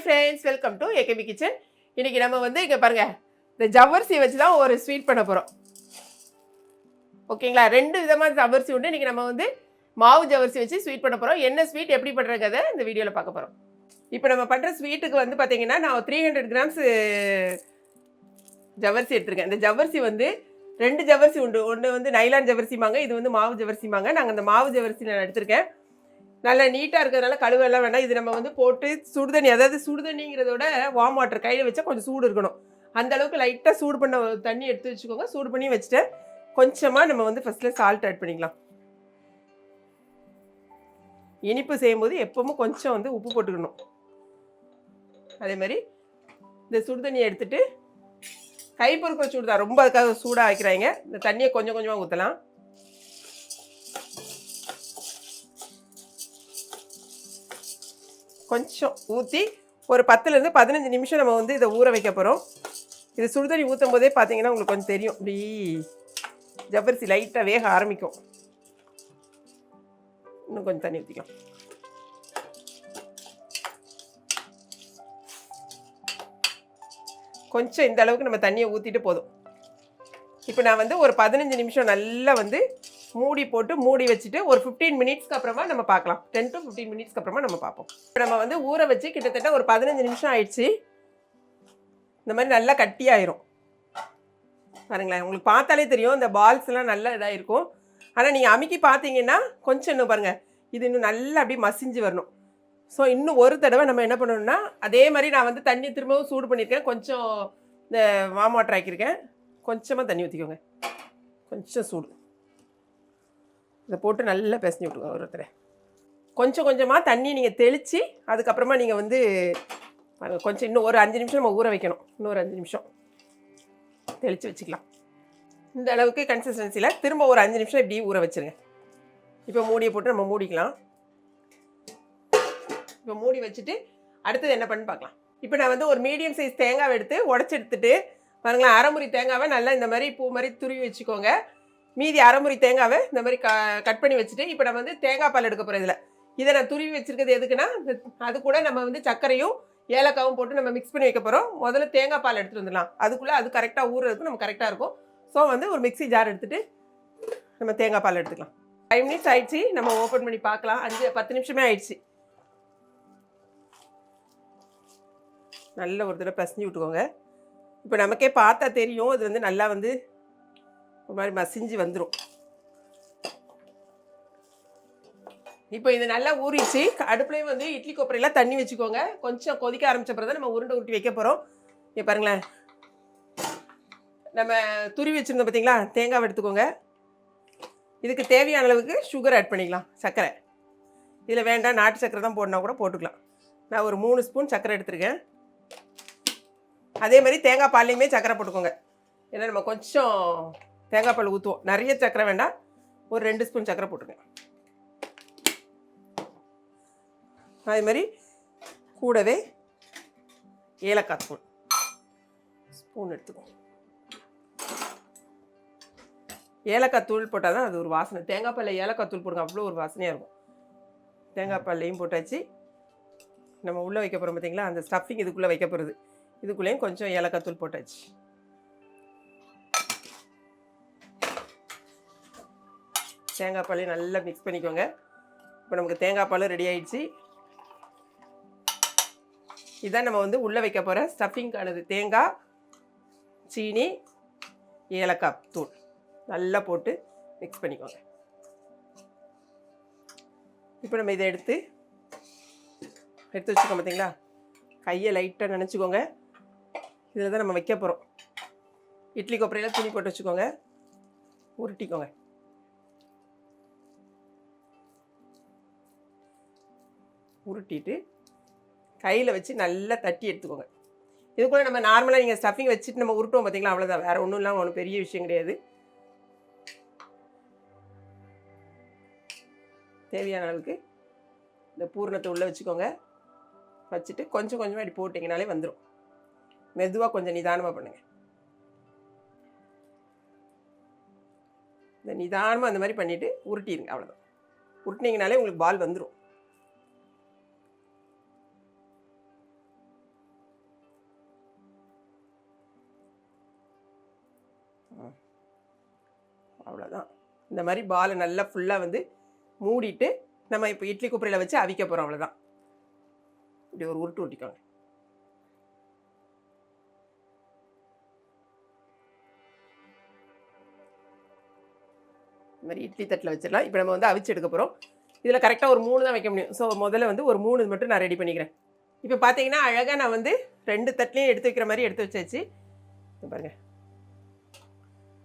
Hi friends welcome to AKP kitchen இன்னைக்கு நம்ம வந்து இங்கே பாருங்கள் இந்த ஜவ்வரிசி வச்சு தான் ஒரு ஸ்வீட் பண்ண போகிறோம் ஓகேங்களா? ரெண்டு விதமான ஜவ்வரிசி உண்டு. இன்னைக்கு நம்ம வந்து மாவு ஜவ்வரிசி வச்சு ஸ்வீட் பண்ண போகிறோம் என்ன ஸ்வீட் எப்படி பண்ணுறங்கிறத இந்த வீடியோவில் பார்க்க போகிறோம் இப்போ நம்ம பண்ணுற ஸ்வீட்டுக்கு வந்து பார்த்தீங்கன்னா நான் த்ரீ ஹண்ட்ரட் கிராம்ஸ் ஜவ்வரிசி எடுத்திருக்கேன். இந்த ஜவ்வரிசி வந்து ரெண்டு ஜவ்வரிசி உண்டு. ஒன்று வந்து நைலான் ஜவ்வரிசிமாங்க இது வந்து மாவு ஜவ்வரிசிமாங்க நாங்கள் அந்த மாவு ஜவ்வரிசி நான் எடுத்திருக்கேன். நல்லா நீட்டாக இருக்கிறதுனால கழுவெல்லாம் வேண்டாம் இது நம்ம வந்து போட்டு சுடுதண்ணி அதாவது சுடுதண்ணிங்கிறதோட வார்ம் வாட்டர் கையில் வச்சா கொஞ்சம் சூடு இருக்கணும். அந்த அளவுக்கு லைட்டாக சூடு பண்ண தண்ணி எடுத்து வச்சுக்கோங்க. சூடு பண்ணி வச்சுட்டு கொஞ்சமாக நம்ம வந்து ஃபஸ்ட்டில் சால்ட் ஆட் பண்ணிக்கலாம். இனிப்பு செய்யும்போது எப்பவும் கொஞ்சம் வந்து உப்பு போட்டுக்கணும். அதே மாதிரி இந்த சுடுதண்ணியை எடுத்துகிட்டு கை பொறுக்கிற சூடு தான் ரொம்ப அதுக்காக சூடாக வைக்கிறாங்க. இந்த தண்ணியை கொஞ்சம் கொஞ்சமாக ஊற்றலாம் கொஞ்சம் ஊற்றி ஒரு பத்துலேருந்து பதினஞ்சு நிமிஷம் நம்ம வந்து இதை ஊற வைக்க போகிறோம் இது சுடுதண்ணி ஊற்றும் போதே பார்த்தீங்கன்னா உங்களுக்கு கொஞ்சம் தெரியும். இப்படி ஜவ்வரிசி லைட்டாக வேக ஆரம்பிக்கும். இன்னும் கொஞ்சம் தண்ணி ஊற்றிக்கும் கொஞ்சம் இந்த அளவுக்கு நம்ம தண்ணியை ஊற்றிட்டு போதும். இப்போ நான் வந்து ஒரு பதினஞ்சு நிமிஷம் நல்லா வந்து மூடி போட்டு மூடி வச்சுட்டு ஒரு ஃபிஃப்டீன் மினிட்ஸ்க்கு அப்புறமா நம்ம பார்க்கலாம். டென் டு ஃபிஃப்டீன் மினிட்ஸ்க்கு அப்புறமா நம்ம பார்ப்போம். இப்போ நம்ம வந்து ஊற வச்சு கிட்டத்தட்ட ஒரு பதினஞ்சு நிமிஷம் ஆயிடுச்சு. இந்த மாதிரி நல்லா கட்டியாயிரும். பாருங்களேன் உங்களுக்கு பார்த்தாலே தெரியும் இந்த பால்ஸ்லாம் நல்ல இதாக இருக்கும். ஆனால் நீங்கள் அமுக்கி பார்த்தீங்கன்னா கொஞ்சம் இன்னும் பாருங்கள் இது இன்னும் நல்லா அப்படியே மசிஞ்சு வரணும். ஸோ இன்னும் ஒரு தடவை நம்ம என்ன பண்ணணும்னா அதே மாதிரி நான் வந்து தண்ணி திரும்பவும் சூடு பண்ணியிருக்கேன். கொஞ்சம் இந்த வாம் வாட்டர் ஆக்கியிருக்கேன். கொஞ்சமாக தண்ணி ஊற்றிக்கோங்க கொஞ்சம் சூடு. இதை போட்டு நல்லா பிசைஞ்சு விட்டுக்கோங்க ஒருத்தரை. கொஞ்சம் கொஞ்சமாக தண்ணி நீங்கள் தெளித்து அதுக்கப்புறமா நீங்கள் வந்து கொஞ்சம் இன்னும் ஒரு அஞ்சு நிமிஷம் நம்ம ஊற வைக்கணும். இன்னொரு அஞ்சு நிமிஷம். தெளித்து வச்சுக்கலாம். இந்த அளவுக்கு கன்சிஸ்டன்சியில் திரும்ப ஒரு அஞ்சு நிமிஷம் இப்படி ஊற வச்சுருங்க. இப்போ மூடியை போட்டு நம்ம மூடிக்கலாம். இப்போ மூடி வச்சுட்டு அடுத்தது என்ன பண்ணு பார்க்கலாம். இப்போ நான் வந்து ஒரு மீடியம் சைஸ் தேங்காவை எடுத்து உடச்சி எடுத்துட்டு பாருங்களேன் அரைமுறி தேங்காவை நல்லா இந்த மாதிரி பூ மாதிரி துருவி வச்சுக்கோங்க. மீதி அரைமுறி தேங்காவை இந்த மாதிரி க கட் பண்ணி வச்சுட்டு இப்போ நம்ம வந்து தேங்காய் பால் எடுக்க போகிறோம் இதில். இதை நான் துருவி வச்சுருக்கிறது எதுக்குன்னா அது கூட நம்ம வந்து சர்க்கரையும் ஏலக்காவும் போட்டு நம்ம மிக்ஸ் பண்ணி வைக்க போகிறோம் முதல்ல தேங்காய் பால் எடுத்துகிட்டு வந்துடலாம். அதுக்குள்ளே அது கரெக்டாக ஊறுறதுக்கு நம்ம கரெக்டாக இருக்கும். ஸோ வந்து ஒரு மிக்ஸி ஜார் எடுத்துட்டு நம்ம தேங்காய் பால் எடுத்துக்கலாம். ஃபைவ் மினிட்ஸ் ஆயிடுச்சு. நம்ம ஓப்பன் பண்ணி பார்க்கலாம். அஞ்சு பத்து நிமிஷமே ஆயிடுச்சு. நல்ல ஒரு தடவை பசஞ்சு விட்டுக்கோங்க. இப்போ நமக்கே பார்த்தா தெரியும். இது வந்து நல்லா வந்து ஒரு மாதிரி மசிஞ்சு வந்துடும் இப்போ இது நல்லா ஊறிச்சு. அடுப்புலேயும் வந்து இட்லி கொப்பரையெல்லாம் தண்ணி வச்சுக்கோங்க. கொஞ்சம் கொதிக்க ஆரம்பித்த பிறகு நம்ம உருண்டை உருட்டி வைக்க போகிறோம் இங்கே பாருங்களேன். நம்ம துருவி வச்சுருந்தோம் பார்த்தீங்களா தேங்காய் எடுத்துக்கோங்க. இதுக்கு தேவையான அளவுக்கு சுகர் ஆட் பண்ணிக்கலாம். சர்க்கரை. இதில் வேண்டாம் நாட்டு சர்க்கரை தான் போடணும் கூட போட்டுக்கலாம். நான் ஒரு மூணு ஸ்பூன் சர்க்கரை எடுத்திருக்கேன். அதே மாதிரி தேங்காய் பால்லையுமே சர்க்கரை போட்டுக்கோங்க. ஏன்னா நம்ம கொஞ்சம் தேங்காய் பால் ஊற்றுவோம் நிறைய சக்கரை வேண்டாம். ஒரு ரெண்டு ஸ்பூன் சக்கரை போட்டுருங்க. அதே மாதிரி கூடவே ஏலக்காய் ஸ்பூன் ஸ்பூன் எடுத்துக்கோங்க ஏலக்காய் தூள் போட்டால் தான் அது ஒரு வாசனை. தேங்காய் பாலில் ஏலக்காய் தூள் போடுங்க அவ்வளோ ஒரு வாசனையாக இருக்கும். தேங்காய் பால்லையும் போட்டாச்சு. நம்ம உள்ளே வைக்க போகிறோம் பார்த்தீங்களா அந்த ஸ்டஃபிங் இதுக்குள்ளே வைக்க போகிறது இதுக்குள்ளேயும் கொஞ்சம் ஏலக்காய் தூள் போட்டாச்சு. தேங்காய் பாலையும் நல்லா மிக்ஸ் பண்ணிக்கோங்க. இப்போ நமக்கு தேங்காய் பாலும் ரெடி ஆயிடுச்சு. இதான் நம்ம வந்து உள்ளே வைக்க போகிற ஸ்டஃபிங்கானது தேங்காய் சீனி ஏலக்காய் தூள். நல்லா போட்டு மிக்ஸ் பண்ணிக்கோங்க. இப்போ நம்ம இதை எடுத்து எடுத்து வச்சுக்கோங்க பார்த்தீங்களா கையை லைட்டாக நினச்சிக்கோங்க. இதில் தான் நம்ம வைக்க போகிறோம் இட்லி கொப்பரையில் துணி போட்டு வச்சுக்கோங்க. உருட்டிக்கோங்க. உருட்டிட்டு கையில் வச்சு நல்லா தட்டி எடுத்துக்கோங்க. இது கூட நம்ம நார்மலாக நீங்கள் ஸ்டஃபிங் வச்சுட்டு நம்ம உருட்டுவோம் பார்த்தீங்களா அவ்வளோதான் வேறு ஒன்றும் இல்லாமல் ஒன்றும் பெரிய விஷயம் கிடையாது. தேவையான அளவுக்கு இந்த பூரணத்தை உள்ளே வச்சுக்கோங்க. வச்சுட்டு கொஞ்சம் கொஞ்சமாக இப்படி போட்டிங்கனாலே வந்துடும் மெதுவாக கொஞ்சம் நிதானமாக பண்ணுங்கள் இந்த நிதானமாக அந்த மாதிரி பண்ணிவிட்டு உருட்டிடுங்க அவ்வளோதான் உருட்டினீங்கனாலே உங்களுக்கு பால் வந்துடும் அவ்வளோதான் இந்த மாதிரி பாலை நல்லா ஃபுல்லாக வந்து மூடிட்டு நம்ம இப்போ இட்லி குப்பரையில் வச்சு அவிக்க போகிறோம் அவ்வளோதான் இப்படி ஒரு உருட்டு ஊட்டிக்கோங்க இந்த மாதிரி இட்லி தட்டில் வச்சிடலாம். இப்போ நம்ம வந்து அவிச்சு எடுக்க போகிறோம் இதில் கரெக்டாக ஒரு மூணு தான் வைக்க முடியும். ஸோ முதல்ல வந்து ஒரு மூணு மட்டும் நான் ரெடி பண்ணிக்கிறேன். இப்போ பார்த்தீங்கன்னா அழகாக நான் வந்து ரெண்டு தட்லேயும் எடுத்து வைக்கிற மாதிரி எடுத்து வச்சாச்சு. பாருங்கள்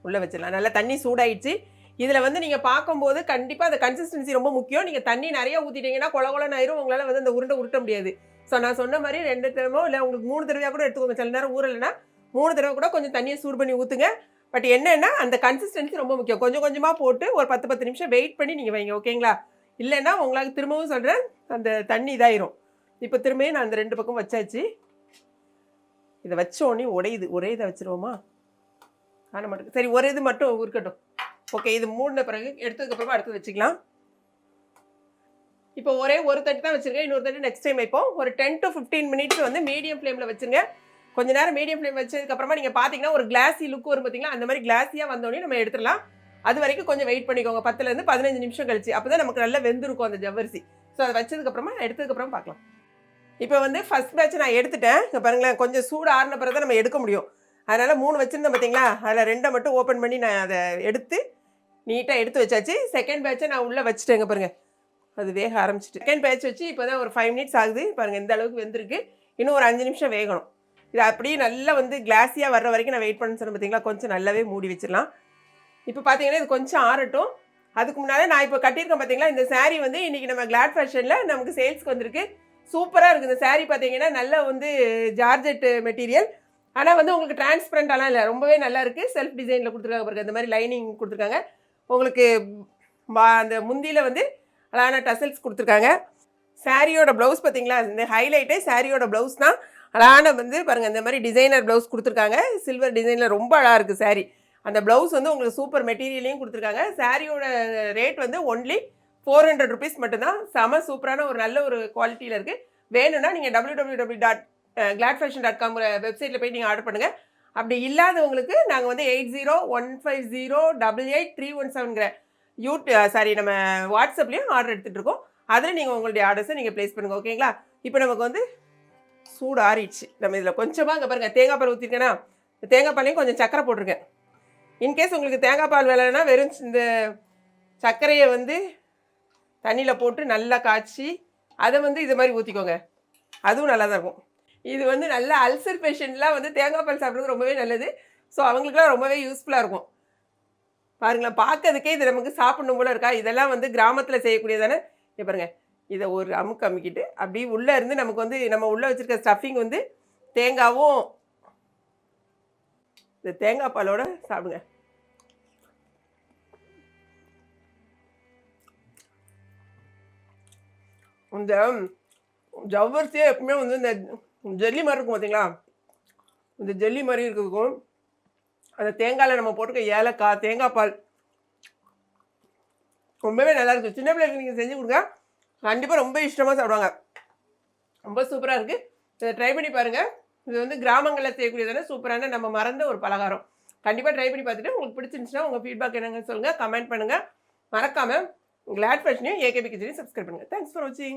உள்ளே வச்சிடலாம். நல்லா தண்ணி சூடாயிடுச்சு. இதில் வந்து நீங்கள் பார்க்கும்போது கண்டிப்பாக அந்த கன்சிஸ்டன்சி ரொம்ப முக்கியம். நீங்கள் தண்ணி நிறைய ஊற்றிட்டீங்கன்னா கொல கொலன்னு ஆயிரும். உங்களால் வந்து அந்த உருண்டை உருட்ட முடியாது. ஸோ நான் சொன்ன மாதிரி ரெண்டு தடவை இல்லை உங்களுக்கு மூணு தடவையாக கூட எடுத்துக்கோங்க. சில நேரம் ஊறலைன்னா மூணு தடவை கூட கொஞ்சம் தண்ணியை சூடு பண்ணி ஊற்றுங்க பட் என்னென்னா அந்த கன்சிஸ்டன்சி ரொம்ப முக்கியம். கொஞ்சம் கொஞ்சமாக போட்டு ஒரு பத்து பத்து நிமிஷம் வெயிட் பண்ணி நீங்கள் வைங்க ஓகேங்களா? இல்லைன்னா உங்களுக்கு திரும்பவும் சொல்கிறேன் அந்த தண்ணி இதாயிரும். இப்போ திரும்பியும் நான் அந்த ரெண்டு பக்கம் வச்சாச்சு. இதை வச்சோன்னே உடையுது. ஒரே இதை வச்சுருவோமா? காண மாட்டேங்குது. சரி ஒரு இது மட்டும் இருக்கட்டும். ஓகே இது மூடின பிறகு எடுத்ததுக்கப்புறமா அடுத்து வச்சுக்கலாம். இப்போ ஒரே ஒரு தட்டு தான் வச்சுருக்கேன். இன்னொரு தட்டு நெக்ஸ்ட் டைம் வைப்போம். ஒரு டென் டு ஃபிஃப்டீன் மினிட்ஸ் வந்து மீடியம் ஃப்ளேமில் வச்சுருங்க. கொஞ்ச நேரம் மீடியம் ஃப்ளேம் வச்சதுக்கப்புறமா நீங்கள் பார்த்தீங்கன்னா ஒரு கிளாஸி லுக் வரும் பார்த்தீங்களா அந்த மாதிரி கிளாஸியாக வந்தோடனே நம்ம எடுத்துடலாம். அது வரைக்கும் கொஞ்சம் வெயிட் பண்ணிக்கோங்க. பத்துலேருந்து பதினஞ்சு நிமிஷம் கழிச்சு. அப்போ தான் நமக்கு நல்லா வெந்திருக்கும் அந்த ஜவ்வரிசி. ஸோ அதை வச்சதுக்கப்புறமா எடுத்ததுக்கப்புறம் பார்க்கலாம். இப்போ வந்து ஃபஸ்ட் பேட்ச் நான் எடுத்துட்டேன். இப்போ பாருங்களேன் கொஞ்சம் சூடு ஆறின பிறகு தான் நம்ம எடுக்க முடியும். அதனால் மூணு வச்சுருந்தேன் பார்த்தீங்களா அதில் ரெண்டை மட்டும் ஓப்பன் பண்ணி நான் அதை எடுத்து நீட்டாக எடுத்து வச்சாச்சு. செகண்ட் பேட்சை நான் உள்ளே வச்சுட்டேங்க பாருங்கள் அது வேக ஆரம்பிச்சிட்டு. செகண்ட் பேட்ச் வச்சு இப்போ தான் ஒரு ஃபைவ் மினிட்ஸ் ஆகுது. பாருங்கள் இந்த அளவுக்கு வெந்திருக்கு. இன்னும் ஒரு அஞ்சு நிமிஷம் வேகணும். இது அப்படியே நல்லா வந்து கிளாஸியாக வர்ற வரைக்கும் நான் வெயிட் பண்ண சொன்னேன் பார்த்தீங்களா கொஞ்சம் நல்லாவே மூடி வச்சிடலாம். இப்போ பார்த்தீங்கன்னா இது கொஞ்சம் ஆறட்டும். அதுக்கு முன்னால் நான் இப்போ கட்டியிருக்கேன் பார்த்தீங்களா இந்த சாரீ வந்து இன்றைக்கி நம்ம கிளாட் ஃபேஷனில் நமக்கு சேல்ஸ்க்கு வந்திருக்கு. சூப்பராக இருக்குது இந்த சாரீ பார்த்தீங்கன்னா நல்ல வந்து ஜார்ஜெட் மெட்டீரியல் ஆனால் வந்து உங்களுக்கு டிரான்ஸ்பரண்டாலாம் இல்லை. ரொம்பவே நல்லா இருக்குது செல்ஃப் டிசைனில் கொடுத்துருக்காங்க பாருங்க. இந்த மாதிரி லைனிங் கொடுத்துருக்காங்க. உங்களுக்கு அந்த முந்தியில் வந்து அழகான டசல்ஸ் கொடுத்துருக்காங்க. சாரியோட ப்ளவுஸ் பார்த்தீங்களா இந்த ஹைலைட்டே சாரியோட ப்ளவுஸ் தான். அழகான வந்து பாருங்கள் இந்த மாதிரி டிசைனர் ப்ளவுஸ் கொடுத்துருக்காங்க. சில்வர் டிசைனில் ரொம்ப அழகாக இருக்குது saree. அந்த ப்ளவுஸ் வந்து உங்களுக்கு சூப்பர் மெட்டீரியலையும் கொடுத்துருக்காங்க. சாரியோட ரேட் வந்து ஒன்லி ஃபோர் ஹண்ட்ரட் ருபீஸ் மட்டும்தான். செம சூப்பரான ஒரு நல்ல ஒரு குவாலிட்டியில் இருக்குது வேணும்னா நீங்கள் W W W dot Glad Fashion dot com வெப்சைட்டில் போய் நீங்கள் ஆர்டர் பண்ணுங்கள் அப்படி இல்லாதவங்களுக்கு நாங்கள் வந்து eight zero one five zero double eight three one செவன்கிற யூட் சாரி நம்ம வாட்ஸ்அப்லேயும் ஆர்டர் எடுத்துகிட்டு இருக்கோம். அதில் நீங்கள் உங்களுடைய ஆர்டர்ஸை நீங்கள் ப்ளேஸ் பண்ணுங்கள் ஓகேங்களா இப்போ நமக்கு வந்து சூடு ஆறிடுச்சு. நம்ம இதில் கொஞ்சமாக அங்கே பாருங்கள் தேங்காய் பால் ஊற்றிருக்கேன்னா தேங்காய் பாலையும் கொஞ்சம் சக்கரை போட்டிருக்கேன். இன்கேஸ் உங்களுக்கு தேங்காய் பால் வேலைன்னா வெறும் இந்த சர்க்கரையை வந்து தண்ணியில் போட்டு நல்லா காய்ச்சி அதை வந்து இது மாதிரி ஊற்றிக்கோங்க அதுவும் நல்லா தான் இருக்கும். இது வந்து நல்ல அல்சர் பேஷண்ட்லாம் வந்து தேங்காய் பால் சாப்பிட்றது ரொம்பவே நல்லது. ஸோ அவங்களுக்குலாம் ரொம்பவே யூஸ்ஃபுல்லாக இருக்கும். பாருங்களேன் பார்க்கறதுக்கே இது நமக்கு சாப்பிடணும் போல இருக்கா? இதெல்லாம் வந்து கிராமத்தில் செய்யக்கூடியதானே? இங்க பாருங்க இதை ஒரு அமுக்கு அமுக்கிட்டு அப்படியே உள்ளே இருந்து நமக்கு வந்து நம்ம உள்ளே வச்சுருக்க ஸ்டஃபிங் வந்து தேங்காவும் இந்த தேங்காய் பாலோட சாப்பிடுங்க. இந்த ஜவ்வரிசியே எப்பவுமே வந்து இந்த ஜெல்லி மாதிரி இருக்கும் பார்த்தீங்களா இந்த ஜெல்லி மாதிரி இருக்கும் அந்த தேங்காயில் நம்ம போட்டுக்க ஏலக்காய் தேங்காய் பால் ரொம்பவே நல்லா இருக்குது சின்ன பிள்ளைகளுக்கு நீங்கள் செஞ்சு கொடுங்க. கண்டிப்பாக ரொம்ப இஷ்டமாக சாப்பிடுவாங்க. ரொம்ப சூப்பராக இருக்குது இதை ட்ரை பண்ணி பாருங்கள் இது வந்து கிராமங்களில் செய்யக்கூடியதான சூப்பரான நம்ம மறந்த ஒரு பலகாரம். கண்டிப்பாக ட்ரை பண்ணி பார்த்துட்டு உங்களுக்கு பிடிச்சிருந்துச்சுன்னா உங்கள் ஃபீட்பேக் என்னங்கன்னு சொல்லுங்கள் கமெண்ட் பண்ணுங்கள் மறக்காமல் கிளாட் ஃபேஷனையும் ஏகேபி கிச்சனையும் சப்ஸ்கிரைப் பண்ணுங்கள் தேங்க்ஸ் ஃபார் வாட்சிங்